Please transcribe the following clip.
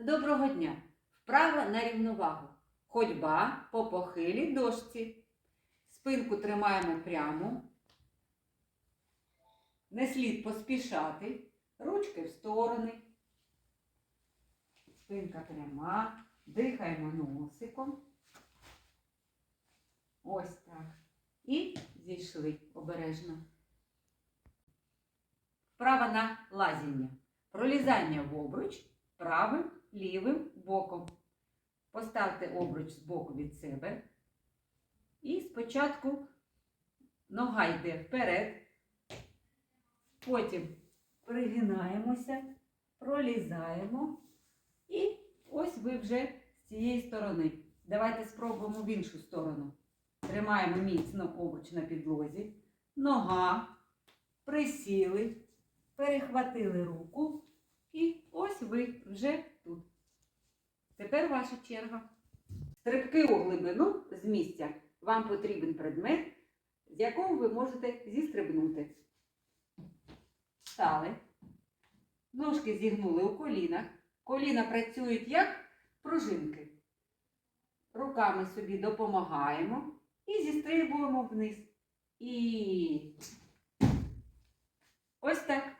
Доброго дня! Вправа на рівновагу. Ходьба по похилій дошці. Спинку тримаємо прямо. Не слід поспішати. Ручки в сторони. Спинка пряма. Дихаємо носиком. Ось так. І зійшли обережно. Вправа на лазіння. Пролізання в обруч правим лівим боком. Поставте обруч збоку від себе. І спочатку нога йде вперед. Потім пригинаємося, пролізаємо. І ось ви вже з цієї сторони. Давайте спробуємо в іншу сторону. Тримаємо міцно обруч на підлозі. Нога. Присіли, перехватили руку. Ви вже тут. Тепер ваша черга. Стрибки у глибину з місця. Вам потрібен предмет, з якого ви можете зістрибнути. Стали. Ножки зігнули у колінах. Коліна працюють як пружинки. Руками собі допомагаємо і зістрибуємо вниз. І ось так.